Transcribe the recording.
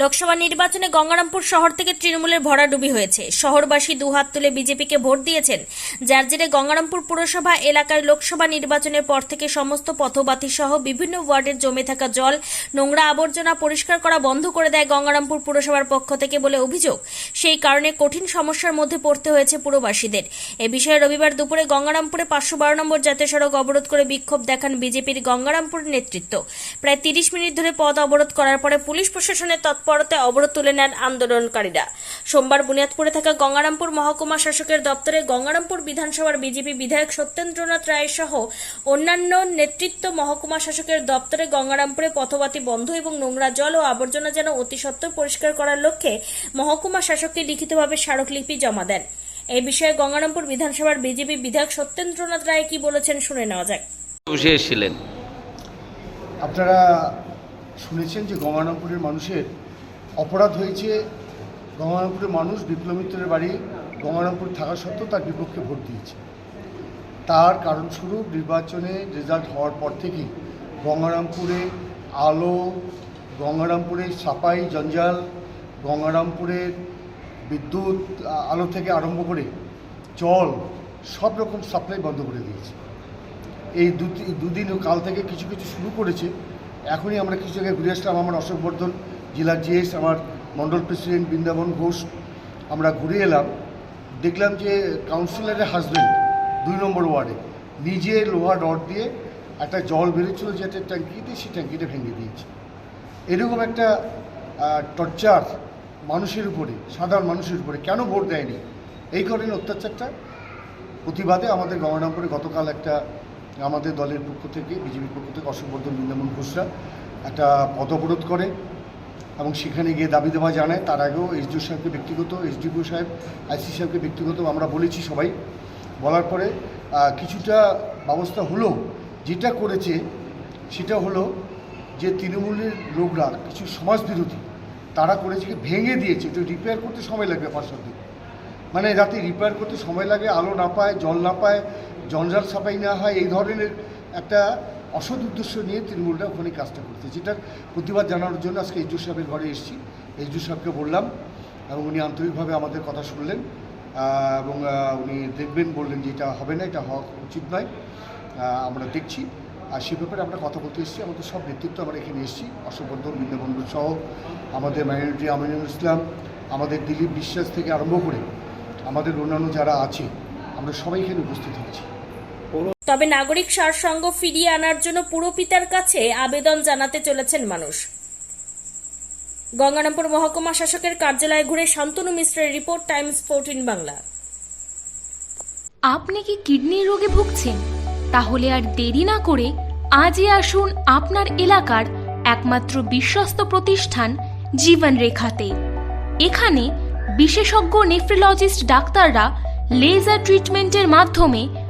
লোকসভা নির্বাচনে গঙ্গারামপুর শহর থেকে তৃণমূলের ভরাডুবি হয়েছে। শহরবাসী দুহাত তুলে বিজেপিকে ভোট দিয়েছেন। যার জেরে গঙ্গারামপুর পুরসভা এলাকায় লোকসভা নির্বাচনের পর থেকে সমস্ত পথবাতি সহ বিভিন্ন ওয়ার্ডের জমে থাকা জল, নোংরা আবর্জনা পরিষ্কার করা বন্ধ করে দেয় গঙ্গারামপুর পুরসভার পক্ষ থেকে বলে অভিযোগ। সেই কারণে কঠিন সমস্যার মধ্যে পড়তে হয়েছে পুরবাসীদের। এ বিষয়ে রবিবার দুপুরে গঙ্গারামপুরে পাঁচশো বারো নম্বর জাতীয় সড়ক অবরোধ করে বিক্ষোভ দেখান বিজেপির গঙ্গারামপুর নেতৃত্ব। প্রায় তিরিশ মিনিট ধরে পথ অবরোধ করার পরে পুলিশ প্রশাসনের তৎপরতায় অবরোধ তুলে নেন আন্দোলনকারীরা। সোমবার বুনিয়াদপুরে থাকা গঙ্গারামপুর মহকুমা শাসকের দপ্তরে গঙ্গারামপুর বিধানসভার বিজেপি বিধায়ক সত্যেন্দ্রনাথ রায় সহ অন্যান্য নেতৃত্ব মহকুমা শাসকের দপ্তরে গঙ্গারামপুরে পথবাতি বন্ধ এবং নোংরা জল ও আবর্জনা যেন অতি সত্ত্বর পরিষ্কার করার লক্ষ্যে মহকুমা শাসককে লিখিতভাবে স্মারকলিপি জমা দেন। এই বিষয়ে গঙ্গারামপুর বিধানসভার বিজেপি বিধায়ক সত্যেন্দ্রনাথ রায় কি বলেছেন শুনে নেওয়া যাক। বসে এসেছিলেন। আপনারা শুনেছেন যে গঙ্গারামপুরের মানুষের অপরাধ হয়েছে। গঙ্গারামপুরের মানুষ বিপ্লব মিত্রের বাড়ি গঙ্গারামপুর থাকা সত্ত্বেও তার বিপক্ষে ভোট দিয়েছে। তার কারণস্বরূপ নির্বাচনে রেজাল্ট হওয়ার পর থেকেই গঙ্গারামপুরে আলো, গঙ্গারামপুরে সাপাই জঞ্জাল গঙ্গারামপুরের বিদ্যুৎ, আলো থেকে আরম্ভ করে জল সব রকম সাপ্লাই বন্ধ করে দিয়েছে। এই দুদিন কাল থেকে কিছু কিছু শুরু করেছে। এখনই আমরা কিছু জায়গায় ঘুরে আসলাম। আমার অশোক বর্ধন জেলার জিএস, আমার মন্ডল প্রেসিডেন্ট বৃন্দাবন ঘোষ, আমরা ঘুরে এলাম। দেখলাম যে কাউন্সিলরের হাজব্যান্ড দুই নম্বর ওয়ার্ডে, নিজে লোহা রড দিয়ে একটা জল বেরোচ্ছিল যে একটা ট্যাঙ্কিতে, সেই ট্যাঙ্কিটা ভেঙে দিয়েছে। এরকম একটা টর্চার মানুষের উপরে, সাধারণ মানুষের উপরে কেন ভোট দেয়নি? এই কারণে অত্যাচারটা, প্রতিবাদে আমাদের গঙ্গারামপুরে গতকাল একটা, আমাদের দলের পক্ষ থেকে, বিজেপির পক্ষ থেকে অশোকবর্ধন বৃন্দাবন ঘোষরা একটা পদ অবরোধ করে। এবং সেখানে গিয়ে দাবি দেওয়া জানায় তার আগেও এসডিও সাহেবকে ব্যক্তিগত এসডিপিও সাহেব আইসি সাহেবকে ব্যক্তিগত আমরা বলেছি সবাই। বলার পরে কিছুটা ব্যবস্থা হলো, যেটা করেছে সেটা হলো যে তৃণমূলের লোকরা, কিছু সমাজবিরোধী, তারা করেছে ভেঙে দিয়েছে একটু রিপেয়ার করতে সময় লাগবে পাঁচ, সাত মানে যাতে রিপেয়ার করতে সময় লাগে, আলো না পায়, জল না পায়, জঞ্জাল সাফাই না হয়, এই ধরনের একটা অসৎ উদ্দেশ্য নিয়ে তৃণমূলরা ওখানে কাজটা করতে যেটার প্রতিবাদ জানানোর জন্য আজকে এইজু সাহেবের ঘরে এসেছি। এইজু সাহেবকে বললাম এবং উনি আন্তরিকভাবে আমাদের কথা শুনলেন এবং উনি দেখবেন, বললেন যে এটা হবে না, এটা হওয়া উচিত নয়। আমরা দেখছি। আর সে ব্যাপারে আমরা কথা বলতে এসেছি। আমাদের সব নেতৃত্ব আমরা এখানে এসেছি। অশোকবর্ধন বৃন্দাবন্ধু সহ আমাদের মাইনরিটি আমিনুল ইসলাম, আমাদের দিলীপ বিশ্বাস থেকে আরম্ভ করে আমাদের অন্যান্য যারা আছে, আমরা সবাই এখানে উপস্থিত হয়েছি। তবে নাগরিক সারসঙ্গ ফিরিয়ে আনার জন্য পুরপিতার কাছে আবেদন জানাতে চলেছেন মানুষ। গঙ্গারামপুর মহকুমা শাসকের কার্যালয়ে ঘুরে শান্তনু মিশ্রের রিপোর্ট, টাইমস ফোরটিন বাংলা। আপনি কি কিডনির রোগে ভুগছেন? তাহলে আর দেরি না করে আজই আসুন আপনার এলাকার একমাত্র বিশ্বস্ত প্রতিষ্ঠান জীবন রেখাতে এখানে বিশেষজ্ঞ নেফ্রোলজিস্ট ডাক্তাররা লেজার ট্রিটমেন্টের মাধ্যমে